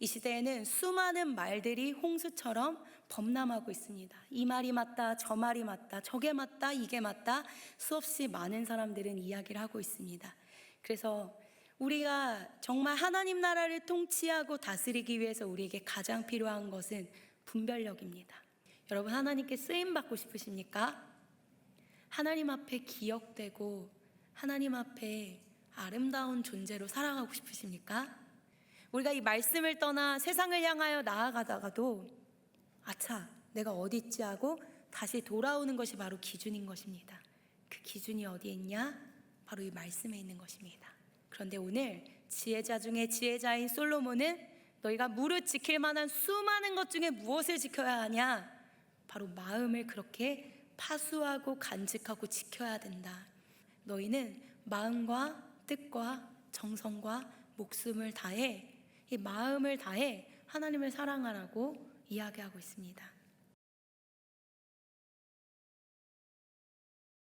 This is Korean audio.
이 시대에는 수많은 말들이 홍수처럼 범람하고 있습니다. 이 말이 맞다, 저 말이 맞다, 저게 맞다, 이게 맞다. 수없이 많은 사람들은 이야기를 하고 있습니다. 그래서 우리가 정말 하나님 나라를 통치하고 다스리기 위해서 우리에게 가장 필요한 것은 분별력입니다. 여러분 하나님께 쓰임 받고 싶으십니까? 하나님 앞에 기억되고 하나님 앞에 아름다운 존재로 살아가고 싶으십니까? 우리가 이 말씀을 떠나 세상을 향하여 나아가다가도 아차, 내가 어디 있지 하고 다시 돌아오는 것이 바로 기준인 것입니다. 그 기준이 어디에 있냐? 바로 이 말씀에 있는 것입니다. 그런데 오늘 지혜자 중에 지혜자인 솔로몬은 너희가 무릇 지킬 만한 수많은 것 중에 무엇을 지켜야 하냐? 바로 마음을 그렇게 파수하고 간직하고 지켜야 된다. 너희는 마음과 뜻과 정성과 목숨을 다해 이 마음을 다해 하나님을 사랑하라고 이야기하고 있습니다.